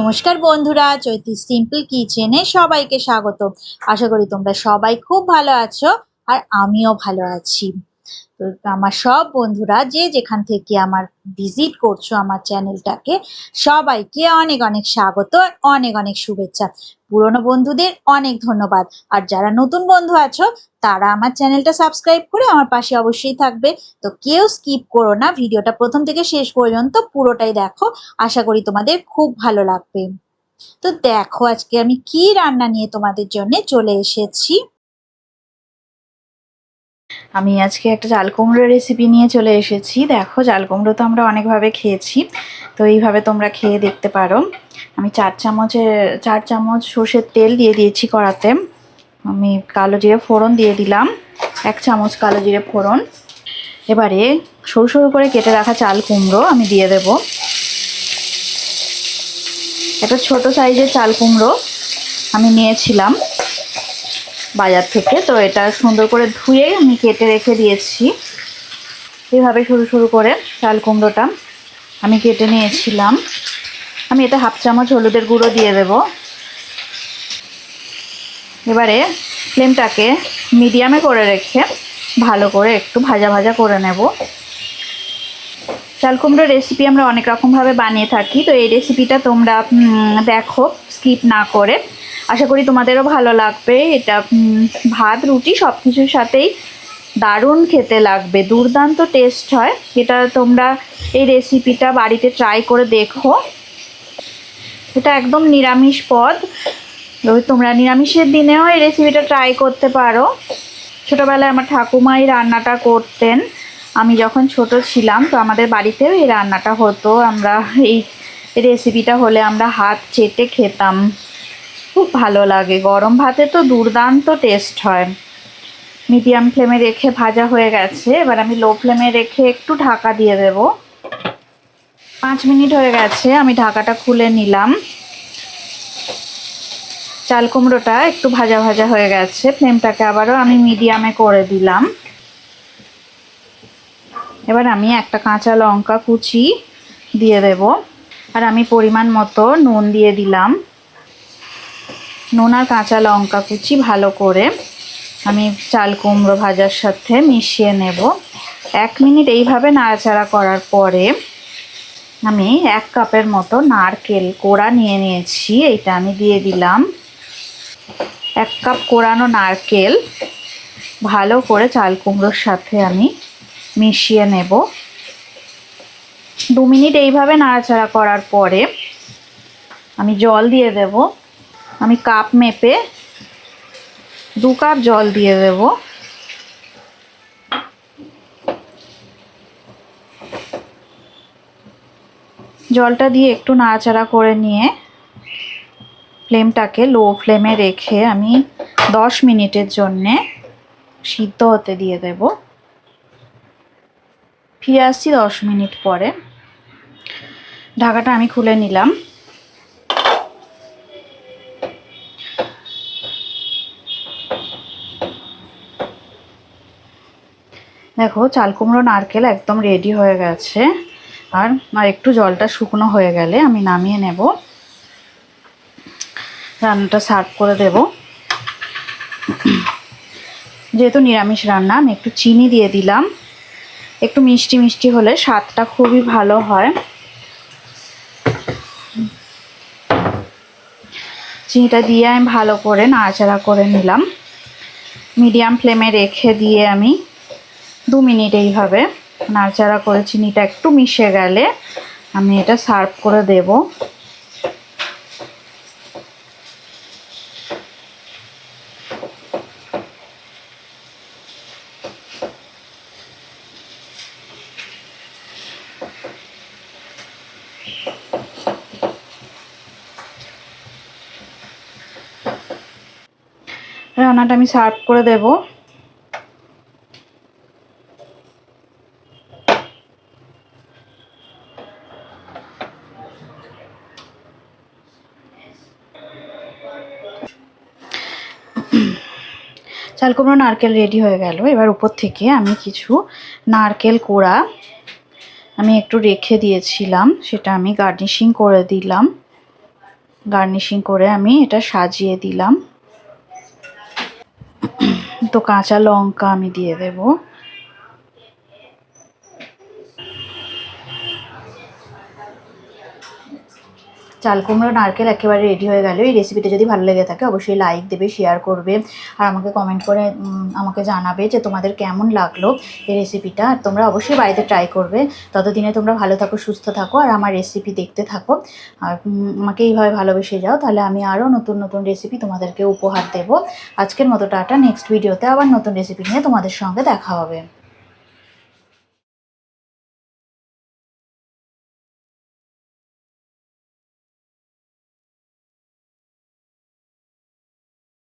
নমস্কার বন্ধুরা, চৈতি সিম্পল কিচেনে সবাইকে স্বাগত আশা করি তোমরা সবাই খুব ভালো আছো আর আমিও ভালো আছি। তো আমার সব বন্ধুরা যে যেখান থেকে আমার ভিজিট করছ আমার চ্যানেলটাকে, সবাইকে অনেক অনেক স্বাগত আর অনেক অনেক শুভেচ্ছা। পুরনো বন্ধুদের অনেক ধন্যবাদ। আর যারা নতুন বন্ধু আছো, তারা আমার চ্যানেলটা সাবস্ক্রাইব করে আমার পাশে অবশ্যই থাকবে। তো কেউ স্কিপ করো না, ভিডিওটা প্রথম থেকে শেষ পর্যন্ত পুরোটাই দেখো। আশা করি তোমাদের খুব ভালো লাগবে। তো দেখো আজকে আমি কি রান্না নিয়ে তোমাদের জন্য চলে এসেছি। আমি আজকে একটা চাল কুমড়ো রেসিপি নিয়ে চলে এসেছি। দেখো চাল কুমড়ো তো আমরা অনেকভাবে খেয়েছি, তো এইভাবে তোমরা খেয়ে দেখতে পারো। আমি চার চামচের, চার চামচ সর্ষের তেল দিয়ে দিয়েছি কড়াতে। আমি কালো জিরে ফোড়ন দিয়ে দিলাম, এক চামচ কালো জিরে ফোড়ন। এবারে সরু সরু করে কেটে রাখা চাল কুমড়ো আমি দিয়ে দেব। একটা ছোট সাইজের চাল কুমড়ো আমি নিয়েছিলাম। বাজার থেকে। তো এটা সুন্দর করে ধুয়ে আমি কেটে রেখে দিয়েছি। এভাবে সরু সরু করে চাল কুমড়োটা আমি কেটে নিয়েছিলাম। আমি এটা হাফ চামচ হলুদের গুঁড়ো দিয়ে দেব। এবারে ফ্লেমটাকে মিডিয়ামে করে রেখে ভালো করে একটু ভাজা ভাজা করে নেব। চাল কুমড়োর রেসিপি আমরা অনেক রকমভাবে বানিয়ে থাকি। তো এই রেসিপিটা তোমরা দেখো স্কিপ না করে আশা করি তোমাদেরও ভালো লাগবে। এটা ভাত, রুটি সব কিছুর সাথেই দারুণ খেতে লাগবে। দুর্দান্ত টেস্ট হয়। এটা তোমরা এই রেসিপিটা বাড়িতে ট্রাই করে দেখো। এটা একদম নিরামিষ পদ। তোমরা নিরামিষের দিনেও এই রেসিপিটা ট্রাই করতে পারো। ছোটোবেলায় আমার ঠাকুমা এই রান্নাটা করতেন। আমি যখন ছোট ছিলাম তো আমাদের বাড়িতেও এই রান্নাটা হতো। আমরা এই রেসিপিটা হলে আমরা হাত চেটে খেতাম। খুব ভালো লাগে। গরম ভাতে তো দুর্দান্ত টেস্ট হয়। মিডিয়াম ফ্লেমে রেখে ভাজা হয়ে গেছে। এবার আমি লো ফ্লেমে রেখে একটু ঢাকা দিয়ে দেব। পাঁচ মিনিট হয়ে গেছে, আমি ঢাকাটা খুলে নিলাম। চাল কুমড়োটা একটু ভাজা ভাজা হয়ে গেছে। ফ্লেমটাকে আবারও আমি মিডিয়ামে করে দিলাম। এবার আমি একটা কাঁচা লঙ্কা কুচি দিয়ে দেব। আর আমি পরিমাণ মতো নুন দিয়ে দিলাম। নুন আর কাঁচা লঙ্কা কুচি ভালো করে আমি চাল কুমড়ো ভাজার সাথে মিশিয়ে নেব। এক মিনিট এইভাবে নাড়াচাড়া করার পরে আমি এক কাপের মতো নারকেল কোড়া নিয়ে নিয়েছি, এইটা আমি দিয়ে দিলাম। এক কাপ কোড়ানো নারকেল ভালো করে চাল কুমড়োর সাথে আমি মিশিয়ে নেব। দু মিনিট এইভাবে নাড়াচাড়া করার পরে আমি জল দিয়ে দেব। আমি কাপ মেপে দু কাপ জল দিয়ে দেব। জলটা দিয়ে একটু নাড়াচাড়া করে নিয়ে ফ্লেমটাকে লো ফ্লেমে রেখে আমি দশ মিনিটের জন্যে সিদ্ধ হতে দিয়ে দেব। ফিরে আসছি দশ মিনিট পরে। ঢাকাটা আমি খুলে নিলাম। দেখো, চাল কুমড়ো, নারকেল একদম রেডি হয়ে গেছে। আর আর একটু জলটা শুকনো হয়ে গেলে আমি নামিয়ে নেব। রান্নাটা সার্ভ করে দেব। যেহেতু নিরামিষ রান্না, আমি একটু চিনি দিয়ে দিলাম। একটু মিষ্টি মিষ্টি হলে স্বাদটা খুবই ভালো হয়। চিনিটা দিয়ে আমি ভালো করে নাড়াচাড়া করে নিলাম। মিডিয়াম ফ্লেমে রেখে দিয়ে আমি দু মিনিট এইভাবে নাড়াচাড়া করে চিনিটা একটু মিশে গেলে আমি এটা সার্ভ করে দেব। রান্নাটা আমি সার্ভ করে দেবো। চাল কুমড়ো নারকেল রেডি হয়ে গেল। এবার উপর থেকে আমি কিছু নারকেল কোড়া আমি একটু রেখে দিয়েছিলাম, সেটা আমি গার্নিশিং করে দিলাম। গার্নিশিং করে আমি এটা সাজিয়ে দিলাম। তো কাঁচা লঙ্কা আমি দিয়ে দেবো। চাল কুমড়ো, নারকেল একেবারে রেডি হয়ে গেল। এই রেসিপিটা যদি ভালো লেগে থাকে, অবশ্যই লাইক দেবে শেয়ার করবে আর আমাকে কমেন্ট করে আমাকে জানাবে যে তোমাদের কেমন লাগল এই রেসিপিটা তোমরা অবশ্যই বাড়িতে ট্রাই করবে। ততদিনে তোমরা ভালো থাকো, সুস্থ থাকো আর আমার রেসিপি দেখতে থাকো। আর আমাকে এইভাবে ভালোবেসে যাও, তাহলে আমি আরও নতুন নতুন রেসিপি তোমাদেরকে উপহার দেবো। আজকের মতো টাটা নেক্সট ভিডিওতে আবার নতুন রেসিপি নিয়ে তোমাদের সঙ্গে দেখা হবে।